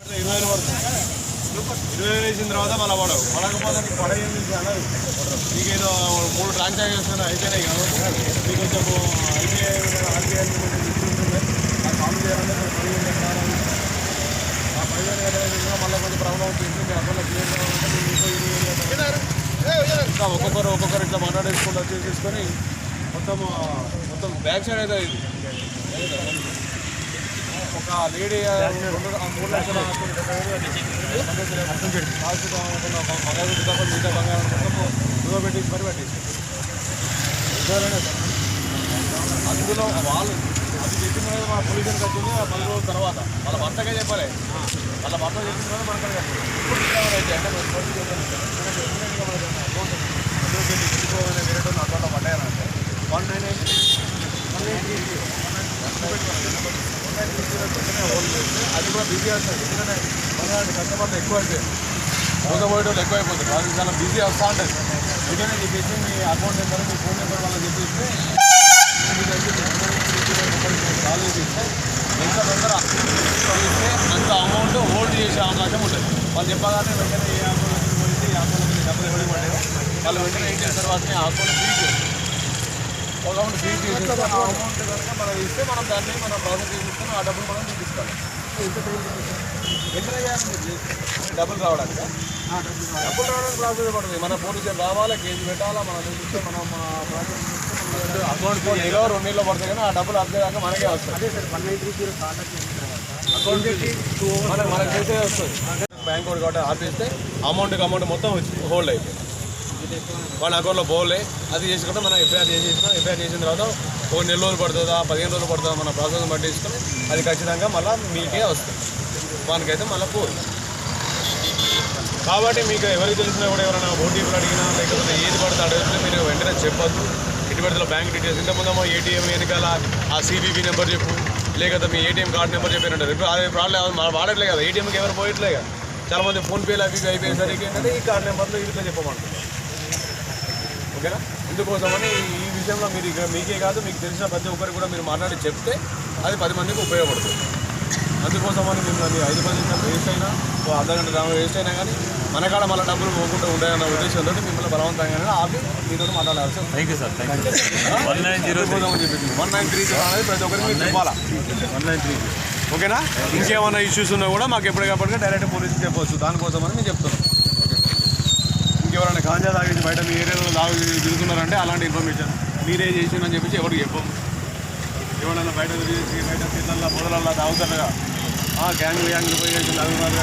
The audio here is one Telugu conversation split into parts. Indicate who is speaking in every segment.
Speaker 1: ఇరవై వేలు పడుతుంది ఇరవై వేలు వేసిన తర్వాత మళ్ళీ పడవు పడకపోతే నీకు పడేది మూడు ట్రాన్సాక్షన్స్ అయిపోయినాయి కాబట్టి మీకు కొంచెం ఐటీఐ ఆర్టీఐ ఆ కాల్ చేయాలంటే కట్టాలి. ఆ మళ్ళీ కొంచెం ప్రాబ్లం అవుతుంది మీ అకౌంట్లో క్లియర్ కావాలంటే ఒక్కొక్కరు ఒక్కొక్కరు ఇట్లా మాట్లాడేసుకుంటూ వచ్చేసేసుకొని మొత్తం మొత్తం బ్యాక్ సైడ్ అయితే ఇది ఒక లేడీ రెండు మూడు లక్షల మగడు మిగతా బంగారం మొత్తం దువ్వ మరి పెట్టేసి అందులో వాళ్ళు అది చెప్పిన మీద మా పొలిషన్ వచ్చింది ఆ పది రోజుల తర్వాత వాళ్ళ భర్తకే చెప్పాలి వాళ్ళ భర్త చెప్పిన తర్వాత మనకు చెప్పాలి ఇప్పుడు అయితే అంటే మన పోలీసు చెప్పాలి. ఎందుకంటే ఇమ్మీడియట్గా మనకి ఏమైనా అకౌంట్ అందులో వెళ్ళి తీసుకోవాలనే వేరే వాళ్ళు అకౌంట్లో పడ్డాయనంటే one nine eight one nine three అది కూడా బిజీ వస్తుంది ఎందుకంటే మన కస్టమర్లు ఎక్కువ అయితే పోతపోయేటోళ్ళు ఎక్కువ అయిపోతారు వాళ్ళు చాలా బిజీ వస్తూ ఉంటుంది అందుకనే చెప్పేసి మీ అకౌంట్ నెంబర్ మీ ఫోన్ నెంబర్ వాళ్ళకి చెప్పేస్తే కాల్ చేస్తే ఎంత తొందర ఇస్తే అంత అమౌంట్ హోల్డ్ చేసే అవకాశం ఉంటుంది. వాళ్ళు చెప్పగానే వెంటనే ఏ అకౌంట్ పోయింది ఈ అకౌంట్ డబ్బులు ఎవరికి పడ్డాయో వాళ్ళు వెంటనే ఏం చేసిన తర్వాత ఆ అకౌంట్ ఫ్రీ చేస్తారు ఒక అమౌంట్ ఫ్రీ చేసి అమౌంట్ కనుక మనం ఇస్తే మనం దాన్ని మనం ప్రాసెస్ చేసిస్తాం ఆ డబ్బులు మనం చూపిస్తాం. డబ్బులు రావడానికి డబ్బులు రావడానికి ప్రాసెస్ పడుతుంది మన పోలీసులు రావాలా కేజీ పెట్టాలా మనం చూస్తే మనం అకౌంట్ నెలలో రెండు నెలలో పడుతుంది కానీ ఆ డబ్బులు అర్థం మనకే వస్తుంది
Speaker 2: అదే sir one nine three zero
Speaker 1: account పెట్టి మనకు మనకు చేసే వస్తుంది బ్యాంక్ అకౌంట్ కాబట్టి ఆపేస్తే అమౌంట్కి అమౌంట్ మొత్తం హోల్డ్ అయిపోయింది వాళ్ళ అకౌంట్లో పోలే. అది చేసుకుంటే మనం ఎఫ్ఐఆర్ చేసేసినాం ఎఫ్ఐఆర్ చేసిన తర్వాత ఓ నెల రోజులు పడుతుందా పదిహేను రోజులు పడుతుందా మన ప్రాసెస్ పట్టించుకొని అది ఖచ్చితంగా మళ్ళీ మీకే వస్తుంది. వానికైతే మళ్ళీ పోదు. కాబట్టి మీకు ఎవరికి తెలిసినా కూడా ఎవరైనా ఓటీపీలు అడిగినా లేకపోతే ఏది పడితే అడిగితే మీరు వెంటనే చెప్పొద్దు. ఇటు పడితే బ్యాంక్ డీటెయిల్స్. ఇంతకుముందేమో ఏటీఎం వెనకాల ఆ సిబిబి నెంబర్ చెప్పు లేకపోతే మీ ఏటీఎం కార్డు నెంబర్ చెప్పారంటారు ఇప్పుడు అది ప్రాబ్లం వాడట్లే కదా. ఏటీఎంకి ఎవరు పోయట్లే కదా. చాలా మంది ఫోన్పేలు అవి అయిపోయేసరికి ఏంటంటే ఈ కార్డు నెంబర్లో ఇట్లా చెప్పమంటారు ఓకేనా? ఇందుకోసమని ఈ విషయంలో మీరు ఇక మీకే కాదు మీకు తెలిసిన ప్రతి ఒక్కరికి కూడా మీరు మాట్లాడి చెప్తే అది పది మందికి ఉపయోగపడుతుంది. అందుకోసమని మిమ్మల్ని ఐదు నిమిషాలు వేస్ట్ అయినా ఓ అర్ధ గంట దాని వేస్ట్ అయినా కానీ మన కాడ మళ్ళీ డబ్బులు పోకుండా ఉంటాయన్న ఉద్దేశంతో మిమ్మల్ని బలవంతంగానే ఆపి మీతో మాట్లాడాల్సి.
Speaker 2: Thank you sir thank you one nine zero
Speaker 1: చెప్పింది వన్ నైన్ త్రీ జీరో అనేది ప్రతి ఒక్కరికి మీరు చెప్పాలా?
Speaker 2: వన్ నైన్ త్రీ
Speaker 1: ఓకేనా? ఇంకేమైనా ఇష్యూస్ ఉన్నా కూడా మాకు ఎప్పటికప్పటికే డైరెక్ట్ పోలీసుకి చెప్పవచ్చు దానికోసమని మేము చెప్తున్నాం. ఎవరైనా గాంజా తాగేసి బయట మీ ఏరియాలో తాగి తిరుగుతున్నారంటే అలాంటి ఇన్ఫర్మేషన్ మీరే చేసిందని చెప్పేసి ఎవరికి చెప్పం ఎవరైనా బయట తిరిగేసి బయట పిల్లల పొదలల్లా తాగుతారుగా ఆ గ్యాంగ్ గ్యాంగ్ పోయేసి తాగుతున్నారు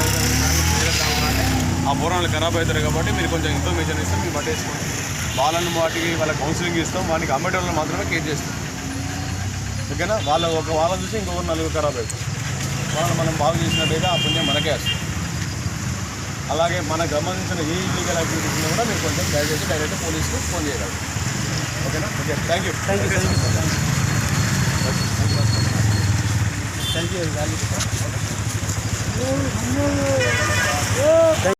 Speaker 1: ఆ బోరాలు ఖరాబ్ అవుతారు కాబట్టి మీరు కొంచెం ఇన్ఫర్మేషన్ ఇస్తే మీరు పట్టేసుకోండి వాళ్ళని వాటికి వాళ్ళ కౌన్సిలింగ్ ఇస్తాం వాటికి అమ్మేటోళ్ళని మాత్రమే కేర్ చేస్తాం ఓకేనా వాళ్ళ ఒక వాళ్ళని చూసి ఇంకొక నలుగురు ఖరాబ్ అవుతారు వాళ్ళని మనం బాగు చేసినట్టయితే ఆ పుణ్యం మనకే వస్తుంది అలాగే మనకు గమనించిన ఏ ఇల్లీగల్ యాక్టివిటీస్ కూడా మీరు కొంచెం దయచేసి డైరెక్ట్ పోలీసుకు ఫోన్ చేయగలరు. ఓకేనా? Okay thank you
Speaker 2: thank you thank you thank you